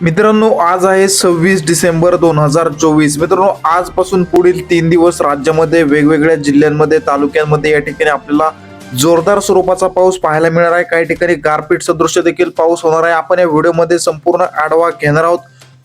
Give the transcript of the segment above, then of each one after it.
मित्रांनो आज आहे सव्वीस डिसेंबर दोन हजार चोवीस. मित्रांनो आजपासून पुढील तीन दिवस राज्यामध्ये वेगवेगळ्या जिल्ह्यांमध्ये तालुक्यांमध्ये या ठिकाणी आपल्याला जोरदार स्वरूपाचा पाऊस पाहायला मिळणार आहे. काही ठिकाणी गारपीट सदृश्य देखील पाऊस होणार आहे. आपण या व्हिडिओमध्ये संपूर्ण आढावा घेणार आहोत.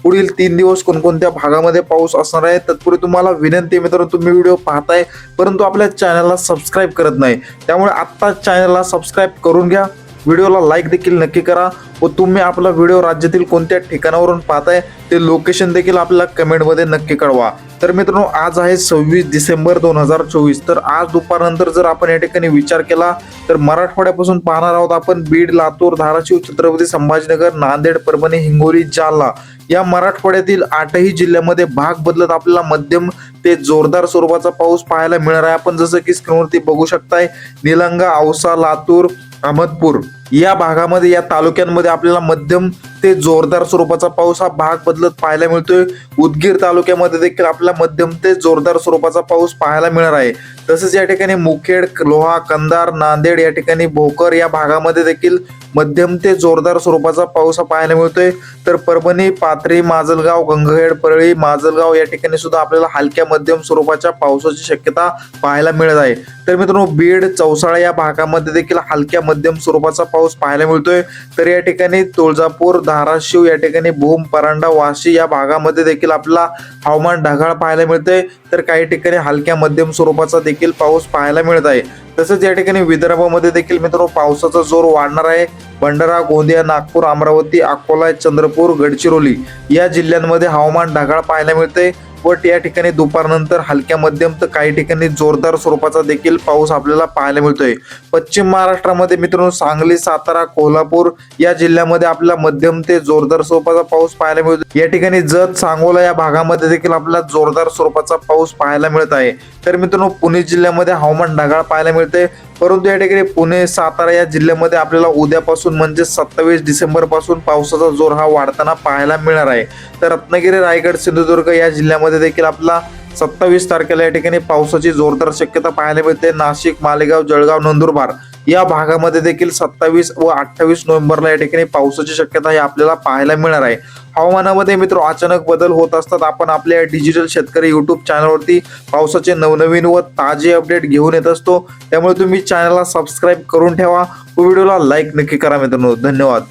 पुढील तीन दिवस कोणकोणत्या भागामध्ये पाऊस असणार आहे तत्पूर्वी तुम्हाला विनंती मित्र मित्रांनो तुम्ही व्हिडिओ पाहताय परंतु आपल्या चॅनलला सबस्क्राईब करत नाही. त्यामुळे आत्ता चॅनलला सबस्क्राईब करून घ्या. व्हिडिओला लाईक देखील नक्की करा व तुम्ही आपला व्हिडिओ राज्यातील कोणत्या ठिकाणावरून पाहताय ते लोकेशन देखील आपल्याला कमेंटमध्ये नक्की कळवा. तर मित्रांनो आज आहे सव्वीस डिसेंबर दोन हजार चोवीस. तर आज दुपारनंतर जर आपण या ठिकाणी विचार केला तर मराठवाड्यापासून पाहणार आहोत आपण बीड लातूर धाराशिव छत्रपती संभाजीनगर नांदेड परभणी हिंगोली जालना. या मराठवाड्यातील आठही जिल्ह्यामध्ये भाग बदलत आपल्याला मध्यम ते जोरदार स्वरूपाचा पाऊस पाहायला मिळणार आहे. आपण जसं की स्क्रीनवरती बघू शकताय निलंगा औसा लातूर अहमदपूर या भागामध्ये या तालुक्यांमध्ये आपल्याला मध्यम ते जोरदार स्वरूपाचा पाऊस हा भाग बदलत पाहायला मिळतोय. उदगीर तालुक्यामध्ये देखील आपल्याला मध्यम ते जोरदार स्वरूपाचा पाऊस पाहायला मिळणार आहे. तसेच या ठिकाणी मुखेड लोहा कंदार नांदेड या ठिकाणी भोकर या भागामध्ये देखील मध्यम ते जोरदार स्वरूपाचा पाऊस हा पाहायला मिळतोय. तर परभणी पाथरी माजलगाव गंगखेड परळी माजलगाव या ठिकाणी सुद्धा आपल्याला हलक्या मध्यम स्वरूपाच्या पावसाची शक्यता पाहायला मिळत आहे. तर मित्रांनो बीड चौसाळा या भागामध्ये देखील हलक्या मध्यम स्वरूपाचा पाऊस पाहायला मिळतोय. तर या ठिकाणी तुळजापूर धाराशिव या ठिकाणी भूम परांडा वाशी या भागामध्ये देखील आपला हवामान ढगाळ पाहायला मिळतंय. तर काही ठिकाणी हलक्या मध्यम स्वरूपाचा देखील पाऊस पाहायला मिळत आहे. तसंच या ठिकाणी विदर्भामध्ये देखील मित्रांनो पावसाचा जोर वाढणार आहे. भंडारा गोंदिया नागपूर अमरावती अकोला चंद्रपूर गडचिरोली या जिल्ह्यांमध्ये हवामान ढगाळ पाहायला मिळते बट या ठिकाणी दुपारनंतर हलक्या मध्यम तर काही ठिकाणी जोरदार स्वरूपाचा देखील पाऊस आपल्याला पाहायला मिळतोय. पश्चिम महाराष्ट्रामध्ये मित्रांनो सांगली सातारा कोल्हापूर या जिल्ह्यामध्ये आपल्याला मध्यम ते जोरदार स्वरूपाचा पाऊस पाहायला मिळतो या ठिकाणी जत सांगोला या भागामध्ये देखील आपल्याला जोरदार स्वरूपाचा पाऊस पाहायला मिळत आहे. तर मित्रांनो पुणे जिल्ह्यामध्ये हवामान ढगाळ पाहायला मिळते परंतु या ठिकाणी पुणे सातारा या जिल्ह्यामध्ये आपल्याला उद्यापासून म्हणजे सत्तावीस डिसेंबरपासून पावसाचा जोर हा वाढताना पाहायला मिळणार आहे. तर रत्नागिरी रायगड सिंधुदुर्ग या जिल्ह्यामध्ये जिल्ह्यामध्ये देखील आपला सत्तावीस तारखेला या ठिकाणी पावसाची जोरदार शक्यता पाहायला मिळते. नाशिक मालेगाव जळगाव नंदुरबार या भागामध्ये देखील सत्तावीस व अठ्ठावीस नोव्हेंबरला या ठिकाणी पावसाची शक्यता ही आपल्याला पाहायला मिळणार आहे. हवामानामध्ये मित्र अचानक बदल होत असतात. आपण आपल्या डिजिटल शेतकरी युट्यूब चॅनलवरती पावसाचे नवनवीन व ताजे अपडेट घेऊन येत असतो. त्यामुळे तुम्ही चॅनलला सबस्क्राईब करून ठेवा व व्हिडिओला लाईक नक्की करा मित्रांनो. धन्यवाद.